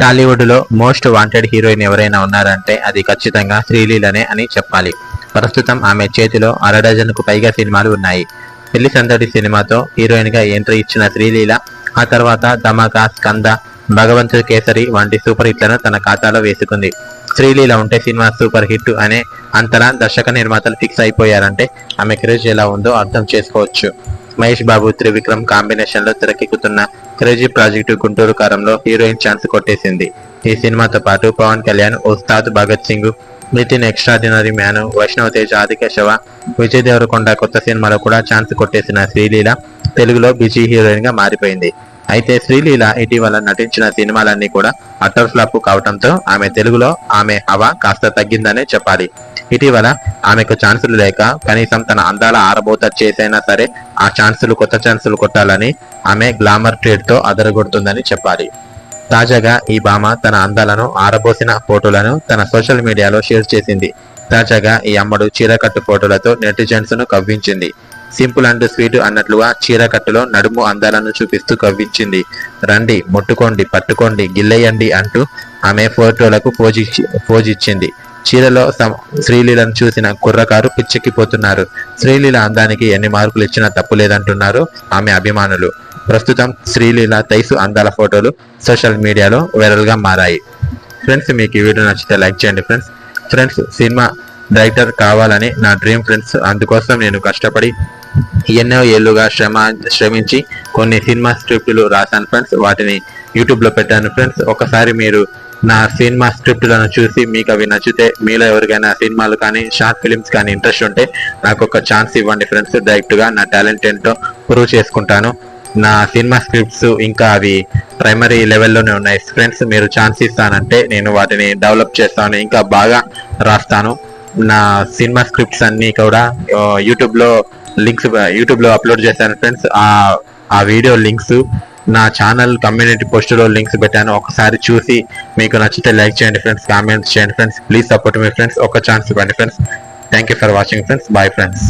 టాలీవుడ్లో most wanted heroine ఎవరైనా ఉన్నారంటే అది ఖచ్చితంగా శ్రీలీలనే అని చెప్పాలి. ప్రస్తుతం ఆమె చేతిలో అరడజన్కు పైగా సినిమాలు ఉన్నాయి. పెళ్ళి సందడి సినిమాతో హీరోయిన్గా ఎంట్రీ ఇచ్చిన శ్రీలీల ఆ తర్వాత ధమాకా స్కంద భగవంతుడి కేసరి వంటి సూపర్ హిట్లను తన ఖాతాలో వేసుకుంది. శ్రీలీల ఉంటే సినిమా సూపర్ హిట్ అనే అంతలా దర్శక నిర్మాతలు ఫిక్స్ అయిపోయారంటే ఆమె క్రేజ్ ఎలా ఉందో అర్థం చేసుకోవచ్చు. మహేష్ బాబు త్రివిక్రమ్ కాంబినేషన్లో తెరకెక్కుతున్న క్రేజీ ప్రాజెక్టు గుంటూరు కారంలో హీరోయిన్ ఛాన్స్ కొట్టేసింది. ఈ సినిమాతో పాటు పవన్ కళ్యాణ్ ఉస్తాద్ భగత్ సింగ్ నితిన్ ఎక్స్ట్రాడినరీ మ్యాన్ వైష్ణవ తేజ్ ఆదికేశవ విజయ్ దేవరకొండ కొత్త సినిమాలో కూడా ఛాన్స్ కొట్టేసిన శ్రీలీల తెలుగులో బిజీ హీరోయిన్గా మారిపోయింది. అయితే శ్రీలీల ఇటీవల నటించిన సినిమాలన్నీ కూడా అటర్ ఫ్లాప్ కావడంతో ఆమె తెలుగులో ఆమె హవా కాస్త తగ్గిందనే చెప్పాలి. ఇటీవల ఆమెకు ఛాన్సులు లేక కనీసం తన అందాల ఆరబోత చేసైనా సరే ఆ ఛాన్సులు కొత్త ఛాన్సులు కొట్టాలని ఆమె గ్లామర్ ట్రేడ్తో అదరగొడుతుందని చెప్పాలి. తాజాగా ఈ భామ తన అందాలను ఆరబోసిన ఫోటోలను తన సోషల్ మీడియాలో షేర్ చేసింది. తాజాగా ఈ అమ్మడు చీరకట్టు ఫోటోలతో నెటిజన్స్ను కవ్వించింది. సింపుల్ అండ్ స్వీట్ అన్నట్లుగా చీరకట్టులో నడుము అందాలను చూపిస్తూ కవ్వించింది. రండి ముట్టుకోండి పట్టుకోండి గిల్లెయ్యండి అంటూ ఆమె ఫోటోలకు పోజిచ్చి పోజిచ్చింది. చీరలో శ్రీలీలను చూసిన కుర్రకారు పిచ్చెక్కిపోతున్నారు. శ్రీలీల అందానికి ఎన్ని మార్కులు ఇచ్చినా తప్పు లేదంటున్నారు ఆమె అభిమానులు. ప్రస్తుతం శ్రీలీల తైసు అందాల ఫోటోలు సోషల్ మీడియాలో వైరల్గా మారాయి. ఫ్రెండ్స్ మీకు ఈ వీడియో నచ్చితే లైక్ చేయండి ఫ్రెండ్స్. ఫ్రెండ్స్ సినిమా డైరెక్టర్ కావాలని నా డ్రీమ్ ఫ్రెండ్స్. అందుకోసం నేను కష్టపడి ఎన్నో ఏళ్ళుగా శ్రమ శ్రమించి కొన్ని సినిమా స్క్రిప్టులు రాశాను ఫ్రెండ్స్. వాటిని యూట్యూబ్లో పెట్టాను ఫ్రెండ్స్. ఒకసారి మీరు నా సినిమా స్క్రిప్ట్లను చూసి మీకు అవి నచ్చితే మీలో ఎవరికైనా సినిమాలు కానీ షార్ట్ ఫిలిమ్స్ కానీ ఇంట్రెస్ట్ ఉంటే నాకు ఒక ఛాన్స్ ఇవ్వండి ఫ్రెండ్స్. డైరెక్ట్గా నా టాలెంట్ ఏంటో ప్రూవ్ చేసుకుంటాను. నా సినిమా స్క్రిప్ట్స్ ఇంకా అవి ప్రైమరీ లెవెల్లోనే ఉన్నాయి. ఫ్రెండ్స్ మీరు ఛాన్స్ ఇస్తానంటే నేను వాటిని డెవలప్ చేస్తాను ఇంకా బాగా రాస్తాను. నా సినిమా స్క్రిప్ట్స్ అన్నీ కూడా యూట్యూబ్లో లింక్స్ యూట్యూబ్లో అప్లోడ్ చేశాను ఫ్రెండ్స్. ఆ ఆ వీడియో లింక్స్ నా ఛానల్ కమ్యూనిటీ పోస్టులో లింక్స్ పెట్టాను. ఒకసారి చూసి మీకు నచ్చితే లైక్ చేయండి ఫ్రెండ్స్ కామెంట్స్ చేయండి ఫ్రెండ్స్ ప్లీజ్ సపోర్ట్ మీ ఫ్రెండ్స్ ఒక ఛాన్స్ ఇవ్వండి friends thank you for watching friends bye friends